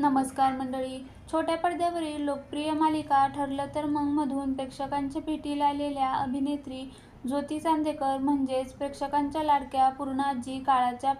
नमस्कार मंडळी. छोट्या पडद्यावरील लोकप्रिय मालिका ठरलं तर मग मधून प्रेक्षकांच्या भेटीला आलेल्या अभिनेत्री ज्योती चांदेकर म्हणजेच प्रेक्षकांच्या लाडक्या पूर्णाजी काळाच्या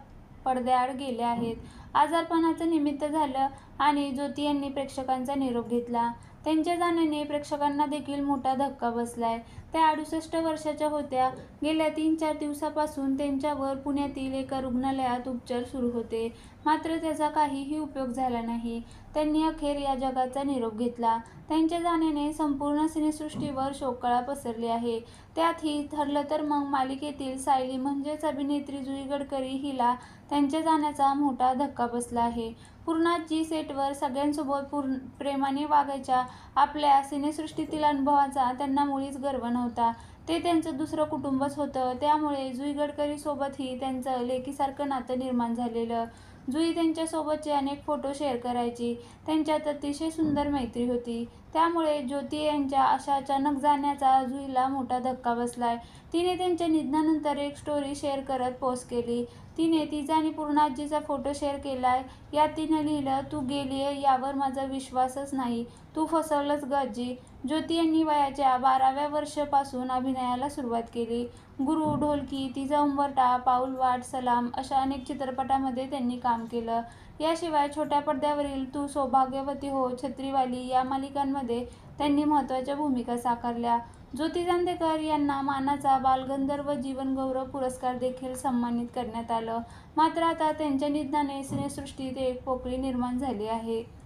पडद्याआड गेल्या आहेत. आजारपणाचं निमित्त झालं आणि ज्योती यांनी प्रेक्षकांचा निरोप घेतला. त्यांच्या जाण्याने प्रेक्षकांना देखील मोठा धक्का बसलाय. त्या अडुसष्ट वर्षाच्या होत्या. गेल्या तीन चार दिवसापासून त्यांच्यावर पुण्यातील एका रुग्णालयात उपचार सुरू होते. मात्र त्याचा काहीही उपयोग झाला नाही. त्यांनी अखेर या जगाचा निरोप घेतला. त्यांच्या जाण्याने संपूर्ण सिनेसृष्टीवर शोककळा पसरली आहे. त्यातही ठरलं तर मग मालिकेतील सायली म्हणजेच अभिनेत्री जुई गडकरी हिला त्यांच्या जाण्याचा मोठा धक्का बसला आहे. पूर्णाजी सेटवर सगळ्यांसोबत पूर्ण प्रेमाने वागायच्या आपल्या सिनेसृष्टीतील अनुभवाचा त्यांना मुळीच गर्व नव्हता. ते त्यांचं दुसरं कुटुंबच होतं. त्यामुळे जुई गडकरीसोबतही त्यांचं लेकीसारखं नातं निर्माण झालेलं. जुई त्यांच्यासोबतचे अनेक फोटो शेअर करायची त्यांच्यात अतिशय सुंदर मैत्री होती. त्यामुळे ज्योती यांच्या अशा अचानक जाण्याचा जुईला मोठा धक्का बसलाय. तिने त्यांच्या निधनानंतर एक स्टोरी शेअर करत पोस्ट केली. तिने तिचा आणि पूर्णाजीचा फोटो शेअर केलाय. यात तिनं लिहिलं तू गेलीये यावर माझा विश्वासच नाही. तू फसवलंच गजी ज्योती यांनी वयाच्या बाराव्या वर्षापासून अभिनयाला सुरुवात केली. गुरु ढोलकी तिचा पाऊल पाऊलवाट सलाम अशा अनेक चित्रपटामध्ये त्यांनी काम केलं. याशिवाय छोट्या पडद्यावरील तू सौभाग्यवती हो छत्रीवाली या मालिकांमध्ये त्यांनी महत्त्वाच्या भूमिका साकारल्या. ज्योती चांदेकर यांना मानाचा बालगंधर्व जीवनगौरव पुरस्कार देखील सन्मानित करण्यात आलं. मात्र आता त्यांच्या निधनाने सिनेसृष्टीत एक पोकळी निर्माण झाली आहे.